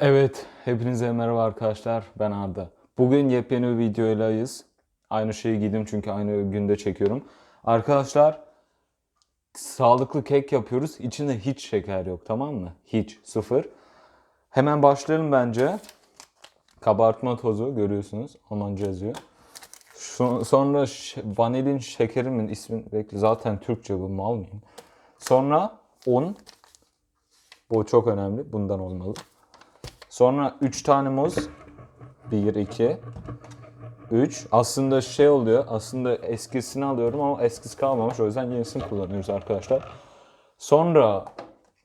Evet, hepinize merhaba arkadaşlar. Ben Arda. Bugün yepyeni bir videoylayız. Aynı şeyi giydim çünkü aynı günde çekiyorum. Arkadaşlar, sağlıklı kek yapıyoruz. İçinde hiç şeker yok, tamam mı? Hiç, sıfır. Hemen başlayalım bence. Kabartma tozu görüyorsunuz. Almanca yazıyor. Sonra vanilin şekerimin ismi bekle zaten Türkçe bu mal mıyım? Sonra un. Bu çok önemli. Bundan olmalı. Sonra 3 tane muz. 1, 2, 3. Aslında şey oluyor. Aslında eskisini alıyorum ama eskisi kalmamış. O yüzden yenisini kullanıyoruz arkadaşlar. Sonra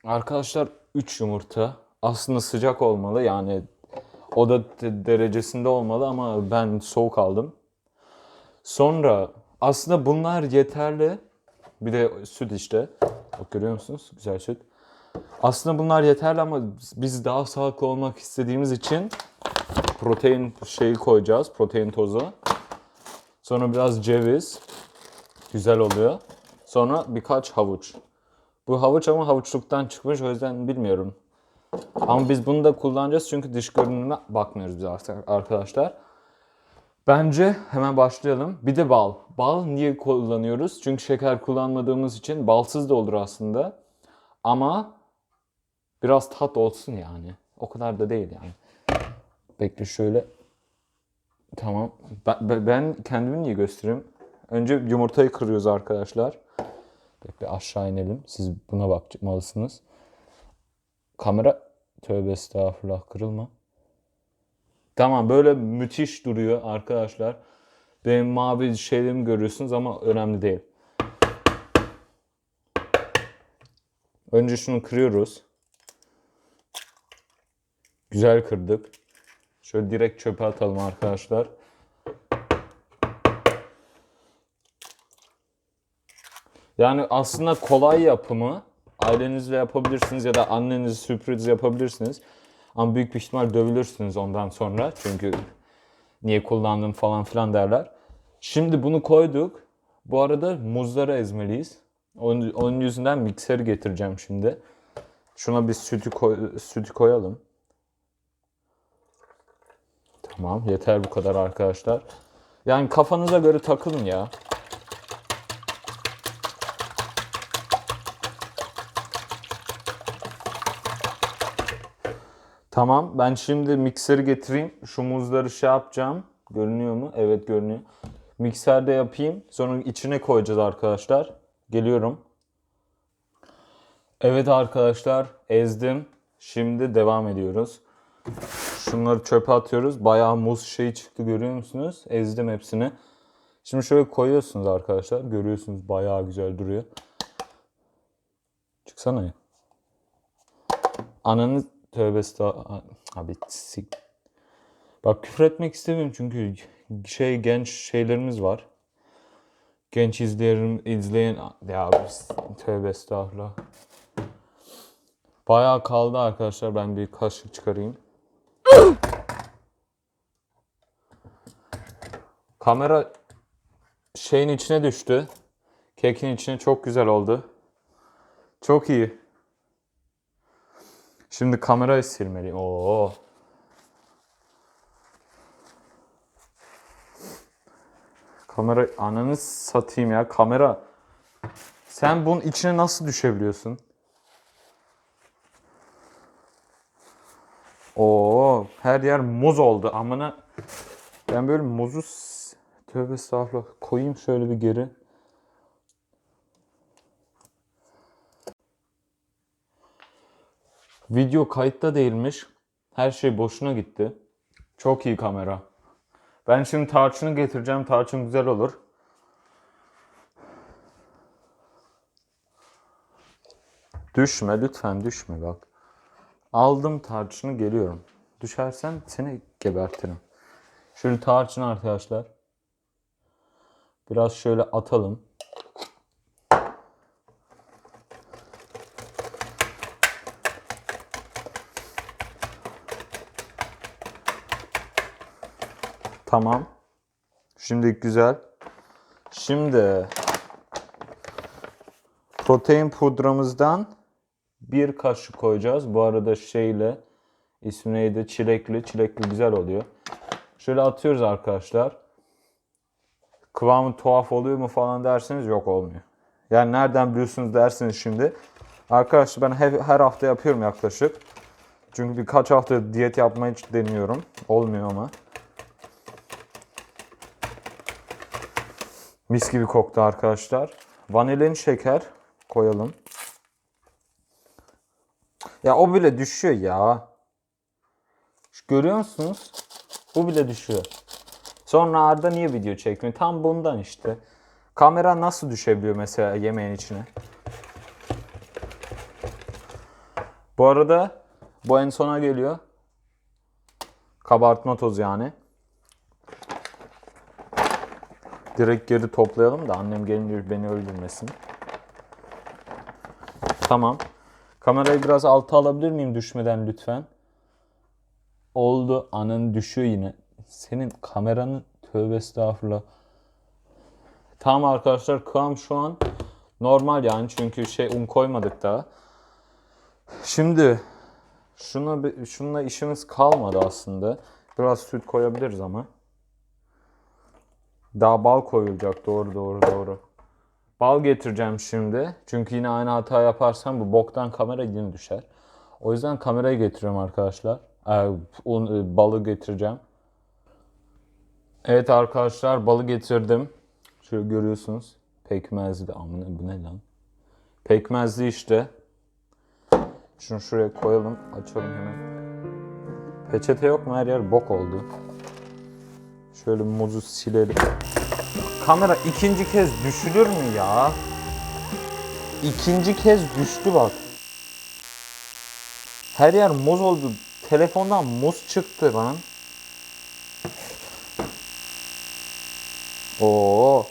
arkadaşlar 3 yumurta. Aslında sıcak olmalı. Yani oda de- derecesinde olmalı ama ben soğuk aldım. Sonra aslında bunlar yeterli. Bir de süt işte. Bak görüyor musunuz? Güzel süt. Aslında bunlar yeterli ama biz daha sağlıklı olmak istediğimiz için protein şeyi koyacağız. Protein tozu. Sonra biraz ceviz. Güzel oluyor. Sonra birkaç havuç. Bu havuç ama havuçluktan çıkmış o yüzden bilmiyorum. Ama biz bunu da kullanacağız çünkü dış görünümüne bakmıyoruz biz artık arkadaşlar. Bence hemen başlayalım. Bir de bal. Bal niye kullanıyoruz? Çünkü şeker kullanmadığımız için balsız da olur aslında. Ama biraz tat olsun yani. O kadar da değil yani. Bekle şöyle. Tamam. Ben, ben- kendimi niye göstereyim? Önce yumurtayı kırıyoruz arkadaşlar. Bekle aşağı inelim. Siz buna bakmalısınız. Kamera tövbe estağfurullah kırılma. Tamam böyle müthiş duruyor arkadaşlar. Benim mavi şeylerimi görüyorsunuz ama önemli değil. Önce şunu kırıyoruz. Güzel kırdık. Şöyle direkt çöpe atalım arkadaşlar. Yani aslında kolay yapımı. Ailenizle yapabilirsiniz ya da annenize sürpriz yapabilirsiniz. Ama büyük bir ihtimal dövülürsünüz ondan sonra. Çünkü niye kullandın falan filan derler. Şimdi bunu koyduk. Bu arada muzları ezmeliyiz. Onun, onun yüzünden mikseri getireceğim şimdi. Şuna bir sütü, koy, sütü koyalım. Tamam yeter bu kadar arkadaşlar. Yani kafanıza göre takılın ya. Tamam ben şimdi mikseri getireyim. Şu muzları şey yapacağım. Görünüyor mu? Evet görünüyor. Mikserde yapayım. Sonra içine koyacağız arkadaşlar. Geliyorum. Evet arkadaşlar ezdim. Şimdi devam ediyoruz. Şunları çöpe atıyoruz. Bayağı muz şeyi çıktı görüyor musunuz? Ezdim hepsini. Şimdi şöyle koyuyorsunuz arkadaşlar. Görüyorsunuz bayağı güzel duruyor. Çıksana ya. Ananı tövbe estağ- Abi sik. Bak küfür etmek istemiyorum çünkü şey genç şeylerimiz var. Genç izleyen, izleyen ya tövbe estağfurullah. Bayağı kaldı arkadaşlar. Ben bir kaşık çıkarayım. Kamera şeyin içine düştü. Kekin içine çok güzel oldu. Çok iyi. Şimdi kamerayı silmeliyim. Oo. Kamera ananı satayım ya kamera. Sen bunun içine nasıl düşebiliyorsun? Oo, her yer muz oldu. Amına ben böyle muzu tövbe estağfurullah koyayım şöyle bir geri. Video kayıtta değilmiş. Her şey boşuna gitti. Çok iyi kamera. Ben şimdi tarçını getireceğim. Tarçın güzel olur. Düşme lütfen düşme bak. Aldım tarçını geliyorum. Düşersen seni gebertirim. Şöyle tarçın arkadaşlar. Biraz şöyle atalım. Tamam. Şimdi güzel. Şimdi protein pudramızdan bir kaşık koyacağız. Bu arada şeyle İsmi neydi? Çilekli. Çilekli güzel oluyor. Şöyle atıyoruz arkadaşlar. Kıvamı tuhaf oluyor mu falan derseniz yok olmuyor. Yani nereden biliyorsunuz dersiniz şimdi. Arkadaşlar ben her, her hafta yapıyorum yaklaşık. Çünkü birkaç hafta diyet yapmayı deniyorum. Olmuyor ama. Mis gibi koktu arkadaşlar. Vanilin şeker koyalım. Ya o bile düşüyor ya. Görüyor musunuz? Bu bile düşüyor. Sonra Arda niye video çekmiyor? Tam bundan işte. Kamera nasıl düşebiliyor mesela yemeğin içine? Bu arada bu en sona geliyor. Kabartma tozu yani. Direkt geri toplayalım da annem gelince beni öldürmesin. Tamam. Kamerayı biraz alta alabilir miyim düşmeden lütfen? Oldu. Anın düşüyor yine. Senin kameranın tövbe estağfurullah. Tamam arkadaşlar kıvam şu an normal yani çünkü şey un koymadık daha. Şimdi şuna şununla işimiz kalmadı aslında. Biraz süt koyabiliriz ama. Daha bal koyulacak doğru doğru doğru. Bal getireceğim şimdi. Çünkü yine aynı hata yaparsam bu boktan kamera yine düşer. O yüzden kamerayı getiriyorum arkadaşlar. Ee, un, e, balı getireceğim. Evet arkadaşlar balı getirdim. Şöyle görüyorsunuz. Pekmezli. Amına bu ne lan? Pekmezli işte. Şunu şuraya koyalım. Açalım hemen. Peçete yok mu? Her yer bok oldu. Şöyle muzu silelim. Kamera ikinci kez düşülür mü ya? İkinci kez düştü bak. Her yer muz oldu. Telefondan muz çıktı lan. Oo.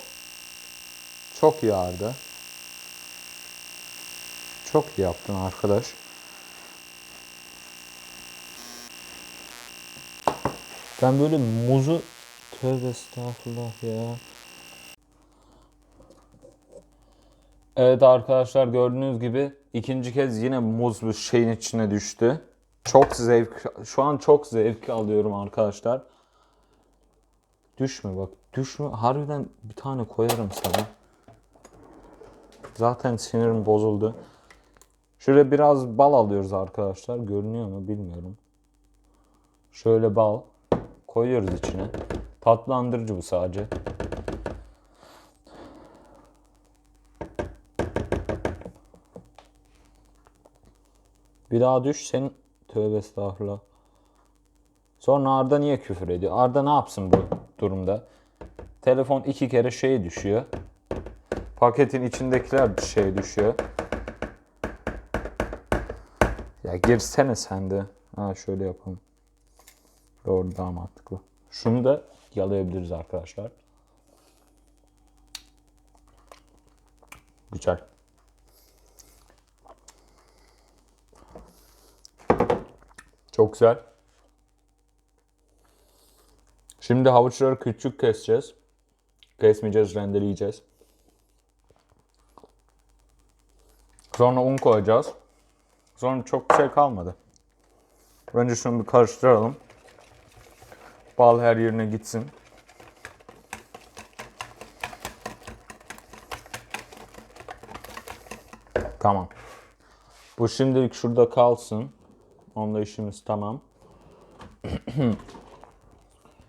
Çok iyi Arda. Çok iyi yaptın arkadaş. Ben böyle muzu tövbe estağfurullah ya. Evet arkadaşlar gördüğünüz gibi ikinci kez yine muz şeyin içine düştü. Çok zevk, şu an çok zevk alıyorum arkadaşlar. Düşme bak, düşme. Harbiden bir tane koyarım sana. Zaten sinirim bozuldu. Şöyle biraz bal alıyoruz arkadaşlar. Görünüyor mu bilmiyorum. Şöyle bal koyuyoruz içine. Tatlandırıcı bu sadece. Bir daha düş senin tövbe estağfurullah. Sonra Arda niye küfür ediyor? Arda ne yapsın bu durumda? Telefon iki kere şey düşüyor. Paketin içindekiler bir şey düşüyor. Ya girsene sen de. Ha şöyle yapalım. Doğru daha mantıklı. Şunu da yalayabiliriz arkadaşlar. Güzel. Çok güzel. Şimdi havuçları küçük keseceğiz. Kesmeyeceğiz, rendeleyeceğiz. Sonra un koyacağız. Sonra çok bir şey kalmadı. Önce şunu bir karıştıralım. Bal her yerine gitsin. Tamam. Bu şimdilik şurada kalsın. Onda işimiz tamam.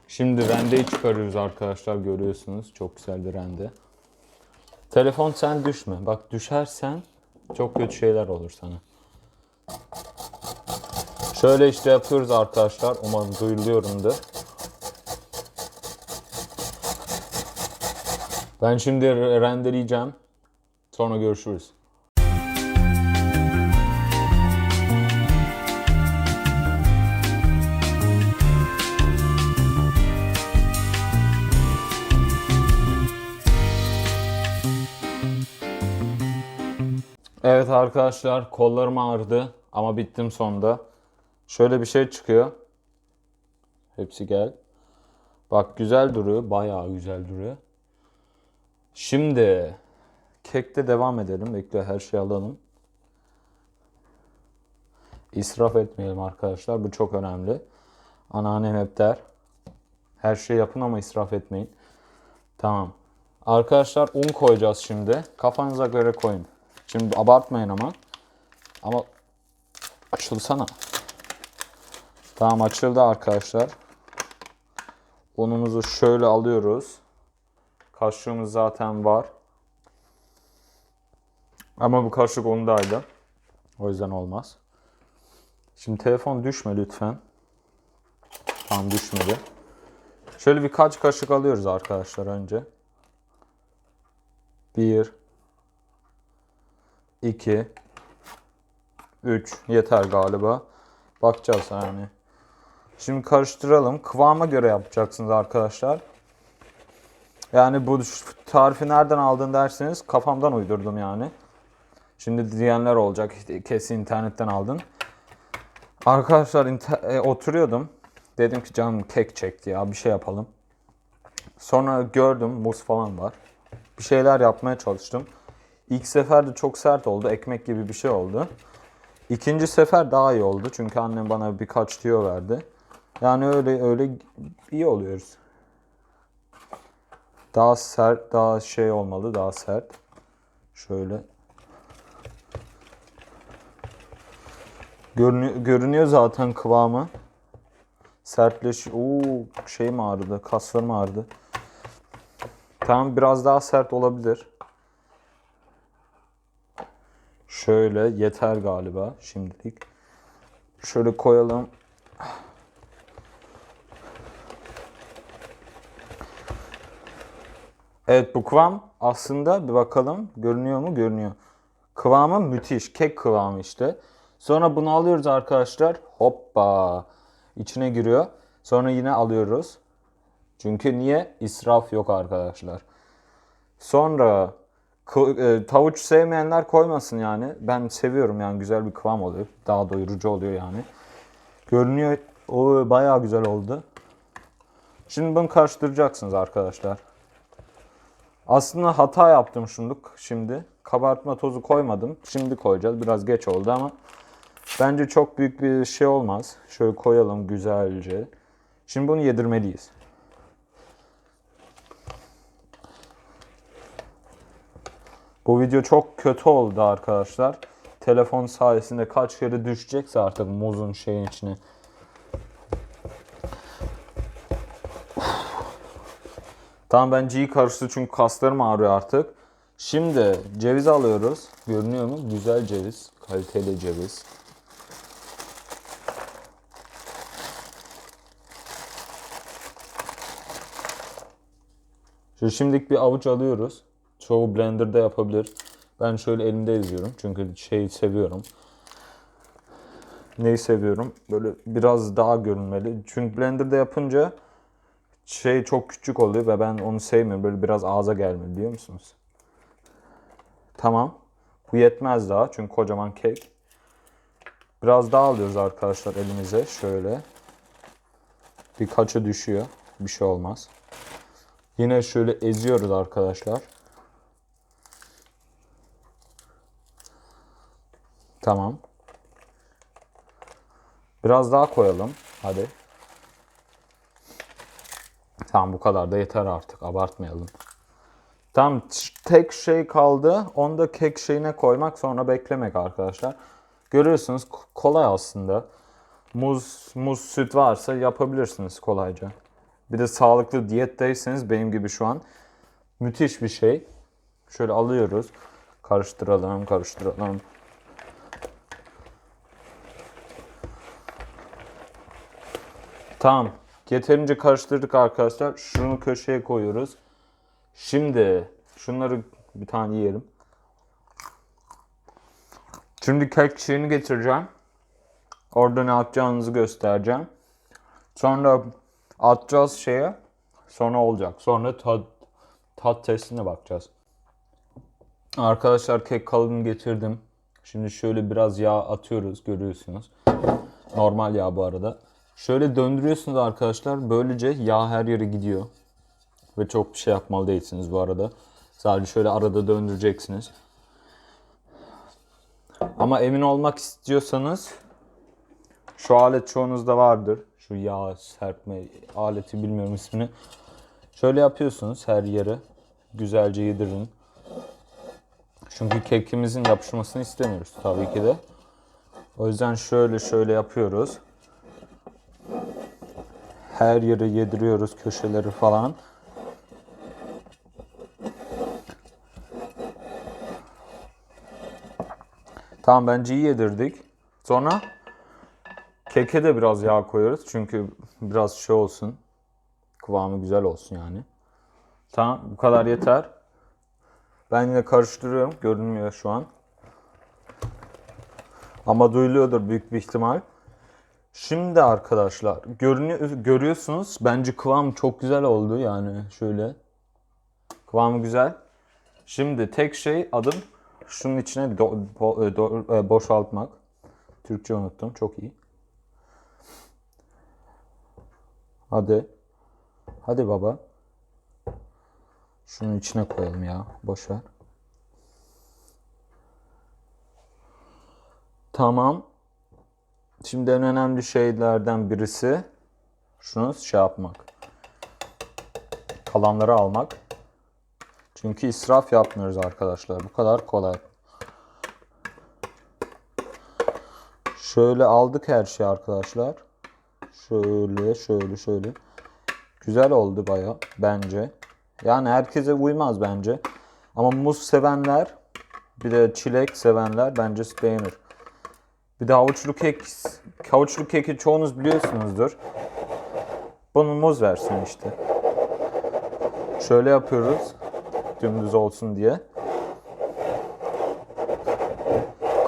Şimdi rendeyi çıkarıyoruz arkadaşlar görüyorsunuz. Çok güzel bir rende. Telefon sen düşme. Bak düşersen çok kötü şeyler olur sana. Şöyle işte yapıyoruz arkadaşlar. Umarım duyuluyorumdur. Ben şimdi re- rendeleyeceğim. Sonra görüşürüz. Evet arkadaşlar kollarım ağrıdı ama bittim sonunda. Şöyle bir şey çıkıyor. Hepsi gel. Bak güzel duruyor. Bayağı güzel duruyor. Şimdi kekte devam edelim. Bekle her şeyi alalım. İsraf etmeyelim arkadaşlar. Bu çok önemli. Anneannem hep der. Her şeyi yapın ama israf etmeyin. Tamam. Arkadaşlar un koyacağız şimdi. Kafanıza göre koyun. Şimdi abartmayın ama. Ama açılsana. Tamam açıldı arkadaşlar. Unumuzu şöyle alıyoruz. Kaşığımız zaten var. Ama bu kaşık ondaydı. O yüzden olmaz. Şimdi telefon düşme lütfen. Tam düşmedi. Şöyle birkaç kaşık alıyoruz arkadaşlar önce. Bir, iki, üç yeter galiba. Bakacağız yani. Şimdi karıştıralım. Kıvama göre yapacaksınız arkadaşlar. Yani bu tarifi nereden aldın derseniz kafamdan uydurdum yani. Şimdi diyenler olacak kesin internetten aldın. Arkadaşlar e, oturuyordum. Dedim ki canım kek çekti ya bir şey yapalım. Sonra gördüm muz falan var. Bir şeyler yapmaya çalıştım. İlk seferde çok sert oldu. Ekmek gibi bir şey oldu. İkinci sefer daha iyi oldu. Çünkü annem bana birkaç tüyo verdi. Yani öyle öyle iyi oluyoruz. Daha sert, daha şey olmalı, daha sert. Şöyle. Görünüyor, görünüyor zaten kıvamı. Sertleş. Oo, şey mi ağrıdı? Kaslarım ağrıdı. Tamam biraz daha sert olabilir. Şöyle yeter galiba şimdilik. Şöyle koyalım. Evet bu kıvam aslında bir bakalım görünüyor mu? Görünüyor. Kıvamı müthiş. Kek kıvamı işte. Sonra bunu alıyoruz arkadaşlar. Hoppa. İçine giriyor. Sonra yine alıyoruz. Çünkü niye? İsraf yok arkadaşlar. Sonra tavuç sevmeyenler koymasın yani. Ben seviyorum yani güzel bir kıvam oluyor. Daha doyurucu oluyor yani. Görünüyor. O bayağı güzel oldu. Şimdi bunu karıştıracaksınız arkadaşlar. Aslında hata yaptım şunduk şimdi. Kabartma tozu koymadım. Şimdi koyacağız. Biraz geç oldu ama bence çok büyük bir şey olmaz. Şöyle koyalım güzelce. Şimdi bunu yedirmeliyiz. Bu video çok kötü oldu arkadaşlar. Telefon sayesinde kaç kere düşecekse artık muzun şeyin içine. Tamam bence iyi karıştı çünkü kaslarım ağrıyor artık. Şimdi ceviz alıyoruz. Görünüyor mu? Güzel ceviz. Kaliteli ceviz. Şimdi şimdilik bir avuç alıyoruz. Çoğu blenderda yapabilir. Ben şöyle elimde eziyorum. Çünkü şeyi seviyorum. Neyi seviyorum? Böyle biraz daha görünmeli. Çünkü blenderda yapınca şey çok küçük oluyor ve ben onu sevmiyorum. Böyle biraz ağza gelmeli biliyor musunuz? Tamam. Bu yetmez daha çünkü kocaman kek. Biraz daha alıyoruz arkadaşlar elimize şöyle. Birkaçı düşüyor. Bir şey olmaz. Yine şöyle eziyoruz arkadaşlar. Tamam. Biraz daha koyalım. Hadi. Tamam bu kadar da yeter artık. Abartmayalım. Tamam t- tek şey kaldı. Onu da kek şeyine koymak sonra beklemek arkadaşlar. Görüyorsunuz kolay aslında. Muz, muz süt varsa yapabilirsiniz kolayca. Bir de sağlıklı diyetteyseniz benim gibi şu an müthiş bir şey. Şöyle alıyoruz. Karıştıralım, karıştıralım. Tamam. Yeterince karıştırdık arkadaşlar. Şunu köşeye koyuyoruz. Şimdi şunları bir tane yiyelim. Şimdi kek şeyini getireceğim. Orada ne yapacağınızı göstereceğim. Sonra atacağız şeye. Sonra olacak. Sonra tat, tat testine bakacağız. Arkadaşlar kek kalıbını getirdim. Şimdi şöyle biraz yağ atıyoruz görüyorsunuz. Normal yağ bu arada. Şöyle döndürüyorsunuz arkadaşlar. Böylece yağ her yere gidiyor. Ve çok bir şey yapmalı değilsiniz bu arada. Sadece şöyle arada döndüreceksiniz. Ama emin olmak istiyorsanız Şu alet çoğunuzda vardır. Şu yağ serpme aleti bilmiyorum ismini. Şöyle yapıyorsunuz her yere. Güzelce yedirin. Çünkü kekimizin yapışmasını istemiyoruz tabii ki de. O yüzden şöyle şöyle yapıyoruz. Her yere yediriyoruz köşeleri falan. Tamam bence iyi yedirdik. Sonra keke de biraz yağ koyuyoruz. Çünkü biraz şey olsun. Kıvamı güzel olsun yani. Tamam bu kadar yeter. Ben yine karıştırıyorum. Görünmüyor şu an. Ama duyuluyordur büyük bir ihtimal. Şimdi arkadaşlar görünüyor, görüyorsunuz bence kıvam çok güzel oldu yani şöyle. Kıvamı güzel. Şimdi tek şey adım şunun içine do- bo- do- e, boşaltmak. Türkçe unuttum çok iyi. Hadi. Hadi baba. Şunun içine koyalım ya. Boş ver. Tamam. Şimdi en önemli şeylerden birisi şunu şey yapmak. Kalanları almak. Çünkü israf yapmıyoruz arkadaşlar. Bu kadar kolay. Şöyle aldık her şeyi arkadaşlar. Şöyle, şöyle, şöyle. Güzel oldu baya bence. Yani herkese uymaz bence. Ama muz sevenler, bir de çilek sevenler bence beğenir. Bir de havuçlu kek, havuçlu keki çoğunuz biliyorsunuzdur. Bunun muz versiyonu işte. Şöyle yapıyoruz. Dümdüz olsun diye.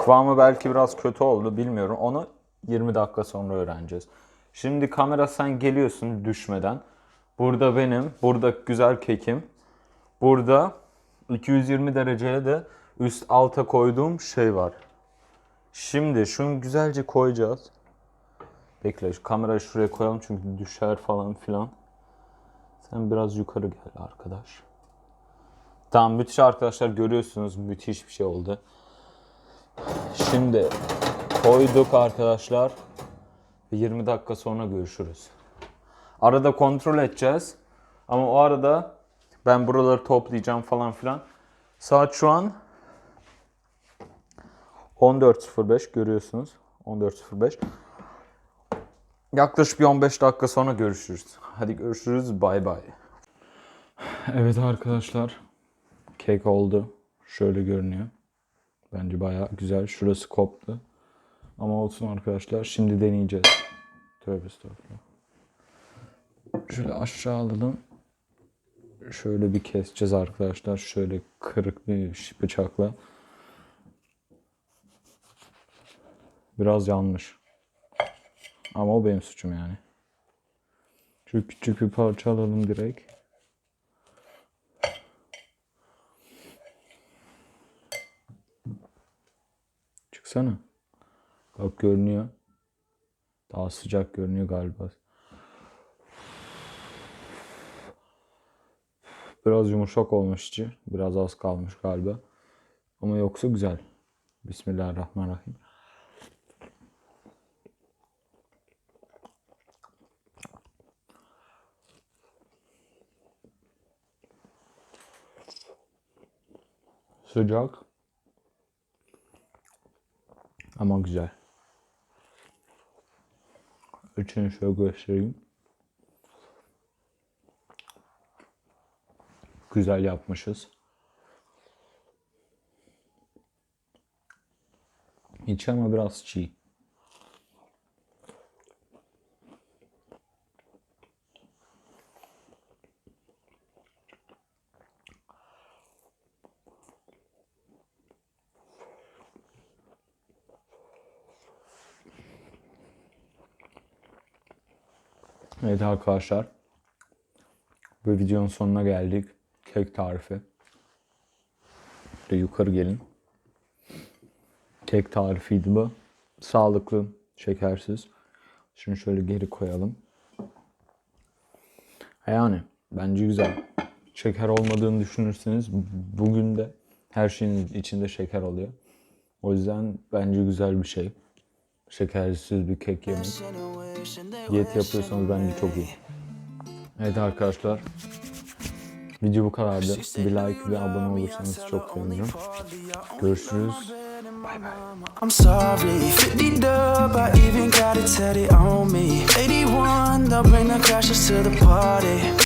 Kıvamı belki biraz kötü oldu bilmiyorum. Onu 20 dakika sonra öğreneceğiz. Şimdi kamera sen geliyorsun düşmeden. Burada benim, burada güzel kekim. Burada 220 dereceye de üst alta koyduğum şey var. Şimdi şunu güzelce koyacağız. Bekle şu kamerayı şuraya koyalım çünkü düşer falan filan. Sen biraz yukarı gel arkadaş. Tamam müthiş arkadaşlar görüyorsunuz müthiş bir şey oldu. Şimdi koyduk arkadaşlar. Ve 20 dakika sonra görüşürüz. Arada kontrol edeceğiz. Ama o arada ben buraları toplayacağım falan filan. Saat şu an 14.05 görüyorsunuz. 14.05. Yaklaşık bir 15 dakika sonra görüşürüz. Hadi görüşürüz. Bay bay. Evet arkadaşlar. Kek oldu. Şöyle görünüyor. Bence bayağı güzel. Şurası koptu. Ama olsun arkadaşlar. Şimdi deneyeceğiz. Tövbe estağfurullah. Şöyle aşağı alalım. Şöyle bir keseceğiz arkadaşlar. Şöyle kırık bir bıçakla. Biraz yanmış. Ama o benim suçum yani. Şu küçük bir parça alalım direkt. Çıksana. Bak görünüyor. Daha sıcak görünüyor galiba. Biraz yumuşak olmuş içi. Biraz az kalmış galiba. Ama yoksa güzel. Bismillahirrahmanirrahim. Sıcak. Ama güzel. İçini şöyle göstereyim. Güzel yapmışız. İçi ama biraz çiğ. Evet arkadaşlar. Bu videonun sonuna geldik. Kek tarifi. De yukarı gelin. Kek tarifiydi bu. Sağlıklı, şekersiz. Şunu şöyle geri koyalım. Yani bence güzel. Şeker olmadığını düşünürseniz bugün de her şeyin içinde şeker oluyor. O yüzden bence güzel bir şey. Şekersiz bir kek yemek. Diyet yapıyorsanız bence çok iyi. Evet arkadaşlar. Video bu kadardı. Bir like ve abone olursanız çok sevinirim. Görüşürüz. Bay bay. I'm sorry, 50 dub, I even got it tatted on me. 81, they'll bring the crashes to the party.